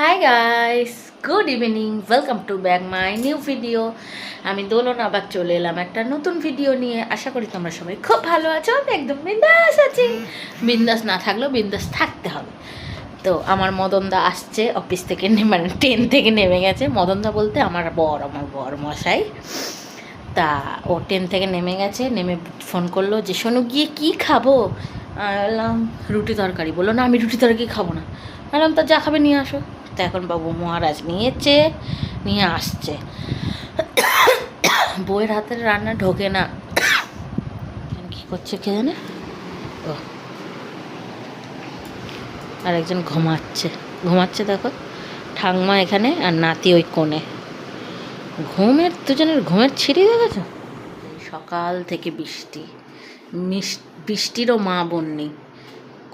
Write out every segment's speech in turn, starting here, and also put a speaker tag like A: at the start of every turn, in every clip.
A: Hi guys good evening welcome to back my new video আমি দোলন আবার চলে এলাম একটা নতুন ভিডিও নিয়ে। আশা করি তোমরা সবাই খুব ভালো আছো, আমি একদম বিন্দাস আছি। বিন্দাস না থাকলেও বিন্দাস থাকতে হবে। তো আমার মদনদা আসছে অফিস থেকে মানে ট্রেন থেকে নেমে গেছে। মদনদা বলতে আমার বর আমার বর মশাই। তা ও ট্রেন থেকে নেমে গেছে, নেমে ফোন করল যে শোনো গিয়ে কি খাব? বললাম, রুটি তরকারি। বলল, না, আমি রুটি তরকারি খাব না। বললাম, তা যা খাবে নিয়ে আসো। তা এখন বাবু মহারাজ নিয়েছে, নিয়ে আসছে। বইয়ের হাতের রান্না ঢোকে না। কী করছে কে জানে? ও। আর একজন ঘুমাচ্ছে। ঘুমাচ্ছে দেখো ঠাংমা এখানে আর নাতি ওই কোণে। ঘুমের, দুজনের ঘুমের ছিঁড়ে দেখেছ সকাল থেকে বৃষ্টি। বৃষ্টিরও মা বোন নেই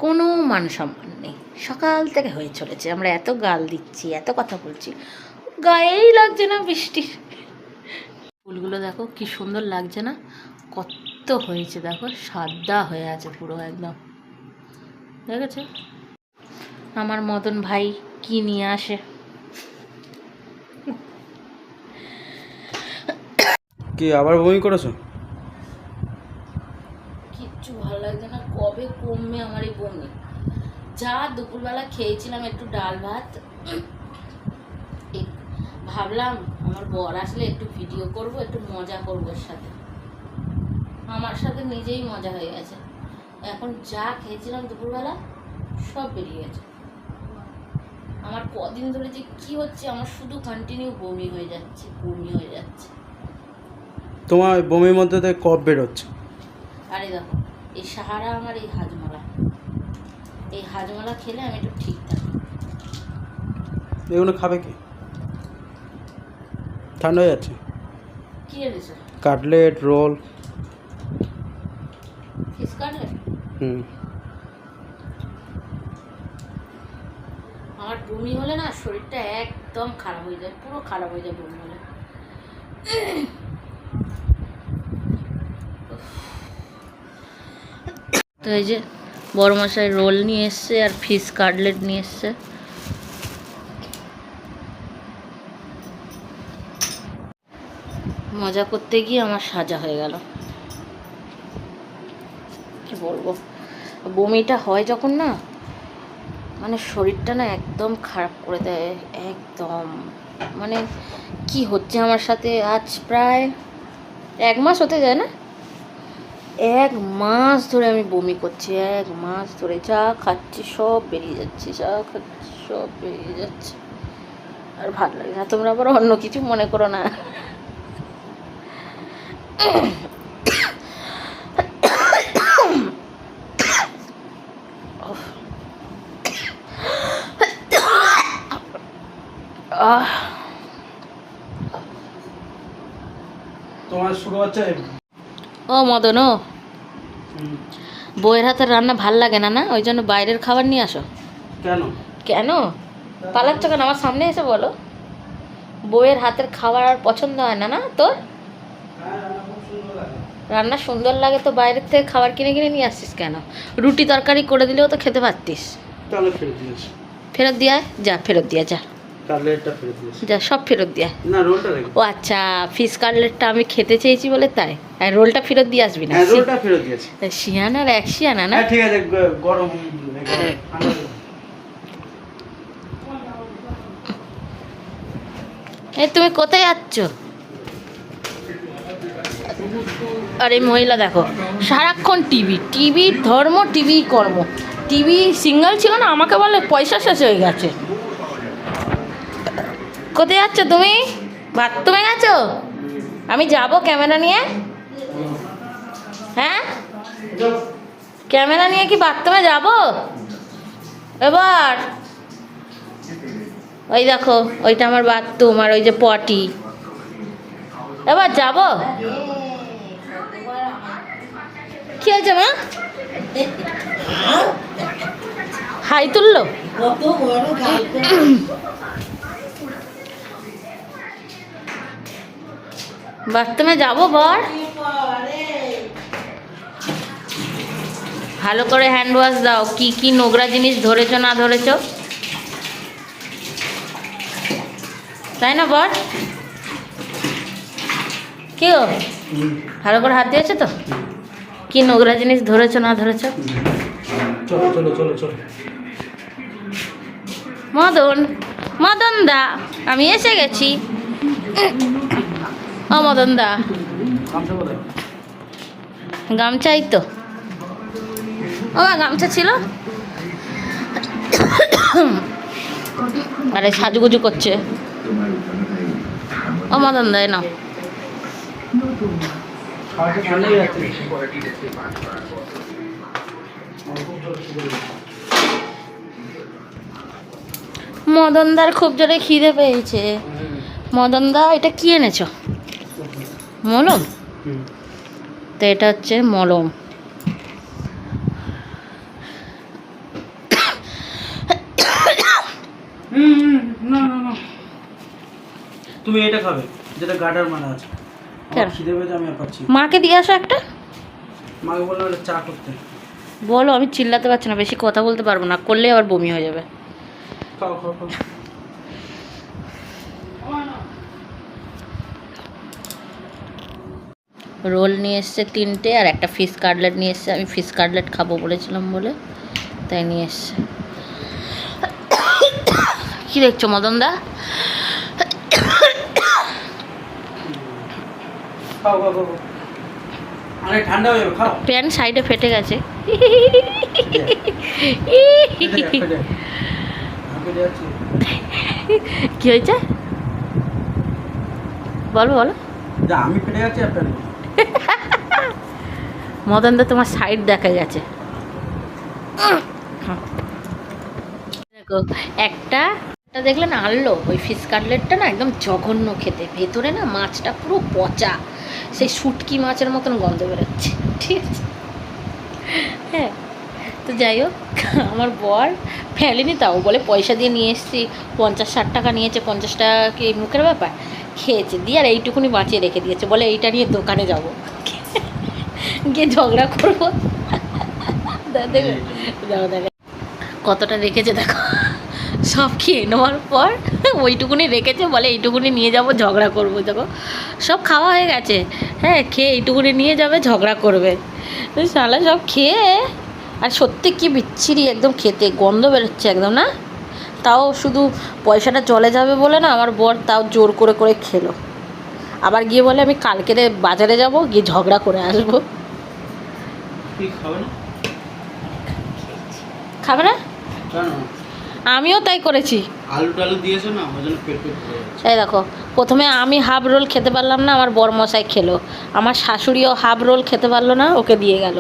A: কোনো মান সম্মান নেই। সকাল থেকে হয়ে চলেছে। আমরা এত গাল দিচ্ছি, এত কথা বলছি। গায়েই লাগছে না বৃষ্টি। ফুলগুলো দেখো কি সুন্দর লাগছে না? কত হয়েছে দেখো, সাদা হয়ে আছে পুরো একদম। দেখেছ? আমার মদন ভাই কি নিয়ে আসে?
B: কি আবার বমি করেছ
A: কিচ্ছু ভালো লাগছে না কমবে আমার এই বমি। যা দুপুরবেলা খেয়েছিলাম একটু ডাল ভাত। ভাবলাম আমার বর আসলে একটু ভিডিও করব একটু মজা করব ওর সাথে। আমার সাথে নিজেই মজা হয়ে গেছে। এখন যা খেয়েছিলাম দুপুরবেলা সব বেরিয়ে গেছে। আমার কদিন ধরে যে কি হচ্ছে আমার শুধু কন্টিনিউ বমি হয়ে যাচ্ছে বমি হয়ে যাচ্ছে।
B: তোমার বমির মধ্যে থেকে কফ বেরোচ্ছে।
A: আরে দেখো এই সাহারা আমার এই হাজমালা। এই হাজমালা খেলে আমি একটু ঠিক থাকি।
B: এগুলো খাবে কি? ঠান্ডা হয়ে যাচ্ছে?
A: কি এনেছো
B: কাটলেট রোল।
A: ফিস কাটলে
B: হুম।
A: আমার বমি হলে না শরীরটা একদম খারাপ হয়ে যায় পুরো খারাপ হয়ে যায় বমি হলে। তো এই যে বড় মশাই রোল নিয়ে এসছে আর ফিশ কাটলেট নিয়ে এসছে। মজা করতে গিয়ে আমার সাজা হয়ে গেল। কি বলব? বমিটা হয় যখন না মানে শরীরটা না একদম খারাপ করে দেয়, একদম। মানে কি হচ্ছে আমার সাথে? আজ প্রায় এক মাস হতে যায় না? এক মাস ধরে আমি বমি করছি, এক মাস ধরে যা খাচ্ছি সব বেরিয়ে যাচ্ছে, যা খাচ্ছি সব বেরিয়ে যাচ্ছে। আর ভালো লাগে না, তোমরা আবার অন্য কিছু মনে করো না।
B: তোমার শুরু হচ্ছে?
A: ও মদন ও। বইয়ের হাতের রান্না ভালো লাগে না না? ওই জন্য বাইরের খাবার নিয়ে আসো।
B: কেন?
A: কেন? পালাচ্ছ কেন? আমার সামনে এসে বলো। বইয়ের হাতের খাবার আর পছন্দ হয় না না তোর? রান্না সুন্দর লাগে তো বাইরের থেকে খাবার কিনে কিনে নিয়ে আসছিস কেন? রুটি তরকারি করে দিলেও তো খেতে পারতিস।
B: ফেরত
A: দিয়ে যা ফেরত দিয়ে যা।
B: কাটলেটটা ফেরত
A: যা সব ফেরত দিয়ে।
B: না রোলটা
A: ও আচ্ছা ফিশ কাটলেটটা আমি খেতে চেয়েছি বলে তাই? আর রোলটা ফেরত দিয়ে আসবি না?
B: হ্যাঁ রোলটা ফেরত দিয়েছি।
A: শিয়ান আর এক শিয়ানা না?
B: হ্যাঁ ঠিক আছে গরম ঠান্ডা
A: এই তুমি কোথায় যাচ্ছ? আর এই মহিলা দেখো সারাক্ষণ টিভি টিভি ধর্ম টিভি কর্ম। টিভি সিঙ্গেল ছিল না আমাকে বলে পয়সা শেষ হয়ে গেছে। কোথায় যাচ্ছ তুমি? বাথরুমে গেছো? আমি যাব ক্যামেরা নিয়ে। হ্যাঁ? ক্যামেরা নিয়ে কি বাথরুমে যাব? এবার। ওই দেখো, ওইটা আমার বাথরুম আর ওই যে পটি। এবার যাব? কি হয়েছে মা? হাই তুললো। বাথরুমে যাব বর। ভালো করে হ্যান্ড ওয়াশ দাও। কি কি নোংরা জিনিস ধরেছো না ধরেছো? তাই না বর? কি গো? ভালো করে হাত দিয়েছ তো? কি নোংরা জিনিস ধরেছো না ধরেছো?
B: চলো চলো চলো।
A: মদন মদন দা আমি এসে গেছি। ও মদন দা গামছাই তো। ও, গামছা ছিল। আরে, সাজুগুজু করছে। ও মদন দা না মদনদার খুব জোরে খিদে পেয়েছে। মদনদা, এটা কি এনেছো? মলম? তো এটা হচ্ছে মলম।
B: তুমি এটা খাবে যেটা গাটার মানা আছে। খিদে পেয়েছে আমি পাচ্ছি
A: মাকে দিয়ে আসো একটা।
B: মাকে বললাম চা করতে।
A: বলো আমি চিল্লাতে পারছি না বেশি কথা বলতে পারব না করলে আবার বমি হয়ে যাবে।
B: খাও খাও খাও।
A: রোল নিয়ে এসছে তিনটে আর একটা ফিশ কাটলেট নিয়ে এসছে। আমি ফিশ কাটলেট খাব বলেছিলাম বলে তাই নিয়ে এসছে। কি দেখছ মদনদা প্যান্ট সাইডে ফেটে গেছে। কি হয়েছে? বলো বলো।
B: আমি ফেটে যাচ্ছি।
A: মদনদা তোমার সাইড দেখা গেছে। দেখো, একটা একটা দেখলে না আনলো ওই ফিশ কাটলেটটা না একদম জঘন্য খেতে। ভেতরে না মাছটা পুরো পচা। সেই শুটকি মাছের মতন গন্ধ বেরোচ্ছে। ঠিক আছে? হ্যাঁ। তো যাই হোক, আমার বর ফেলেনি তাও। বলে পয়সা দিয়ে নিয়ে এসেছি। পঞ্চাশ, ষাট টাকা নিয়েছে। পঞ্চাশ টাকা কি মুখের ব্যাপার? খেয়েছে। দিয়ে আর এইটুকুনি বাঁচিয়ে রেখে দিয়েছে। বলে এইটা নিয়ে দোকানে যাব। গিয়ে ঝগড়া করব। দাও দেখো দেখো কতটা রেখেছে দেখো। সব খেয়ে নেওয়ার পর ওইটুকুনি রেখেছে বলে এইটুকুনি নিয়ে যাব ঝগড়া করব দেখো। সব খাওয়া হয়ে গেছে। হ্যাঁ খেয়ে এইটুকুনি নিয়ে যাবে ঝগড়া করবে। শালা সব খেয়ে আর সত্যি কি বিচ্ছিরি একদম খেতে গন্ধ বেরোচ্ছে একদম না? তাও শুধু পয়সাটা চলে যাবে বলে না আমার বর তাও জোর করে করে খেলো। আবার গিয়ে বলে আমি কালকেরে বাজারে যাব গিয়ে ঝগড়া করে আসব।
B: খাবে না?
A: আমিও তাই করেছি।
B: আলু টালু দিয়েছ না?
A: এই দেখো প্রথমে আমি হাফ রোল খেতে পারলাম না আমার বর মশাই খেলো। আমার শাশুড়িও হাফ রোল খেতে পারল না ওকে দিয়ে গেল।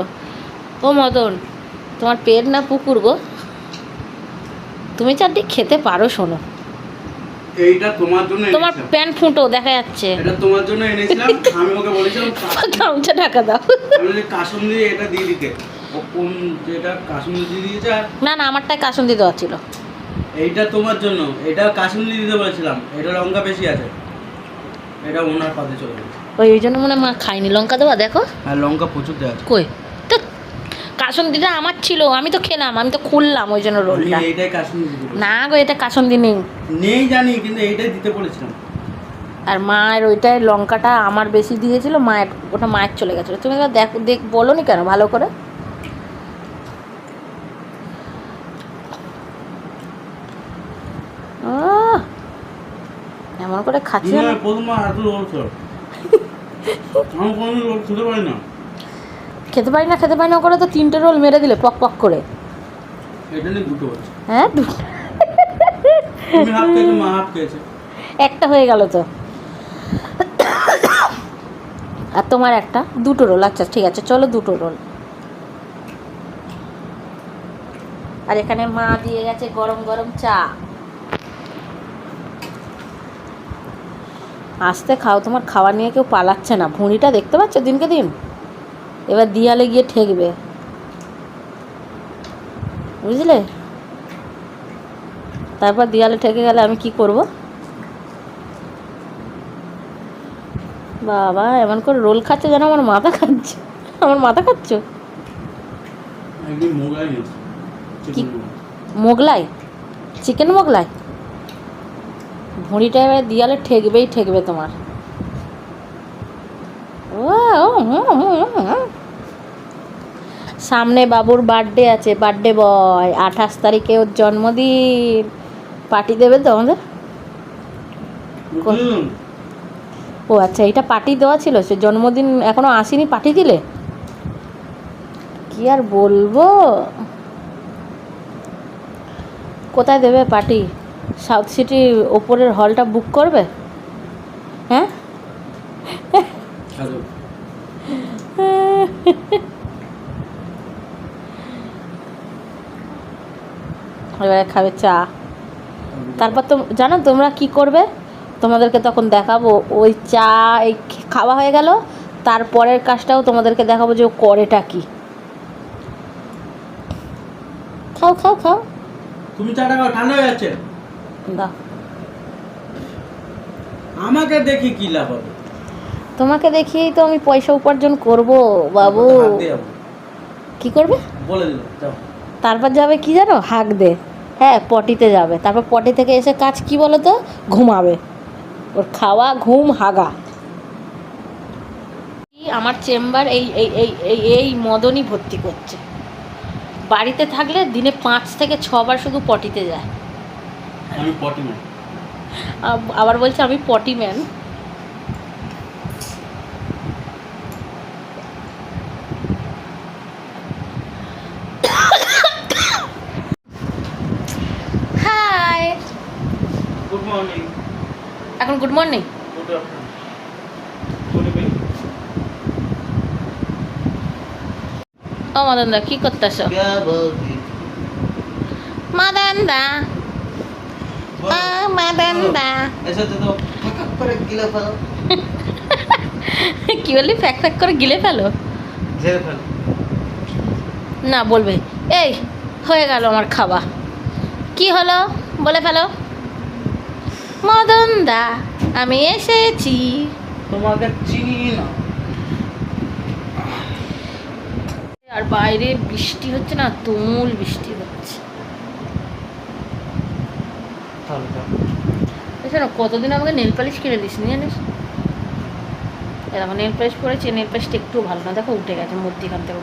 A: ও মদন তোমার পেট না পুকুর গো? তুমি চারটি খেতে পারো শোনো।
B: এইটা তোমার জন্য
A: তোমার। প্যান্ট ফুটো দেখা যাচ্ছে।
B: এটা তোমার জন্য এনেছিলাম। আমি ওকে বলেছিলাম কা-
A: গামছা ঢাকা দাও।
B: আমি বলি কাসুম দিয়ে এটা দিয়ে দিতে। ও কোন যেটা কাসুম দিয়ে দিয়েছে
A: না না আমারটাই কাসুন্দি দেওয়া ছিল।
B: এইটা তোমার জন্য। এটা কাসুম দিয়ে দিতে বলেছিলাম। এটা লঙ্কা বেশি আছে। এটা ওনার পাতে চলে গেছে।
A: ওই জন্য মনে হয় মা খাইনি লঙ্কা দেওয়া দেখো।
B: আর লঙ্কা প্রচুর দেওয়া আছে।
A: কই? কাসুন্দিটা আমার ছিল আমি তো খেলাম আমি তো খুললাম ওই জন্য রোলটা।
B: দিতে বলেছি।
A: না গো এটা কাসন্দি নেই।
B: নেই জানি কিন্তু এইটাই দিতে বলেছিলাম।
A: আর মায়ের ওইটাই লঙ্কাটা আমার বেশি দিয়েছিল মায়ের ওটা মায়ের চলে গেছিল। তুমি দেখ দেখ বলো নি কেন ভালো করে! এমন করে খাচ্ছি না
B: প্রথমবার এত রোল খেলো। আমি কোনো রোল খেতে পারি না।
A: খেতে পারি না খেতে পারি না করে তো তিনটে রোল মেরে দিলে পক পক করে। হ্যাঁ একটা হয়ে গেল তো। আর তোমার একটা? দুটো রোল আচ্ছা ঠিক আছে চলো দুটো রোল আর এখানে মা দিয়ে গেছে গরম গরম চা। আসতে খাও তোমার খাওয়া নিয়ে কেউ পালাচ্ছে না। ভুঁড়িটা দেখতে পাচ্ছ দিনকে দিন? এবার দিয়ালে গিয়ে ঠেকবে। বুঝলে? তারপর দিয়ালে ঠেকে গেলে আমি কি করব? বাবা এমন করে রোল খাচ্ছে যেন আমার মাথা খাচ্ছে। আমার মাথা খাচ্ছ?
B: মোগলাই? চিকেন মোগলাই।
A: মোগলাই? চিকেন মোগলাই? ভুঁড়িটা এবার দিয়ালে ঠেকবেই ঠেকবে তোমার। সামনে বাবুর বার্থডে আছে বার্থডে বয়। আঠাশ তারিখে ওর জন্মদিন। পার্টি দেবে তো আমাদের? ও আচ্ছা এটা পার্টি দেওয়া ছিল সে জন্মদিন এখনও আসেনি পার্টি দিলে? কি আর বলব? কোথায় দেবে পার্টি? সাউথ সিটি ওপরের হলটা বুক করবে হ্যাঁ
B: আদৌ।
A: এবারে খাবে চা। তারপর তো জানো তোমরা কি করবে? তোমাদেরকে তখন দেখাবো। ওই চা এই খাওয়া হয়ে গেল। তারপরের কাজটাও তোমাদেরকে দেখাবো যে ও করেটা কি। খাও খাও খাও।
B: তুমি চাটা খাও ঠান্ডা হয়ে যাচ্ছে।
A: দাও।
B: আমাকে দেখি কি লাভ হবে।
A: তোমাকে দেখিয়েই তো আমি পয়সা উপার্জন করব বাবু। কি করবে?
B: বলে দিল
A: তারপর যাবে কি জানো? হাঁক দে। হ্যাঁ পটিতে যাবে। তারপর পটি থেকে এসে কাজ কি বলো তো ঘুমাবে। ওর খাওয়া ঘুম হাগা। আমার চেম্বার এই এই এই এই এই মদনই ভর্তি করছে। বাড়িতে থাকলে দিনে পাঁচ থেকে ছবার শুধু পটিতে যায়।
B: আমি পটি না
A: আব- আবার বলছে আমি potty man hi
B: good morning
A: এখন গুড মর্নিং ও মাদন দা কি করতেছ মাদন দা ও মাদন দা কি বললি ফ্যাক ফ্যাক করে গিলে ফেলো না বলবে এই হয়ে গেল আমার খাওয়া কি হলো বলে ফেলো মদন দা আমি এসেছি।
B: তোমাকে চিনি না।
A: আর বাইরে বৃষ্টি হচ্ছে না তুমুল বৃষ্টি হচ্ছে। এছাড়া কতদিন আমাকে নেল পালিশ কিনে দিস নি জানিস এরকম নেল পালিশ করেছি নেল পালিশটা একটু ভালো না। দেখো উঠে গেছে মধ্যিখান থেকে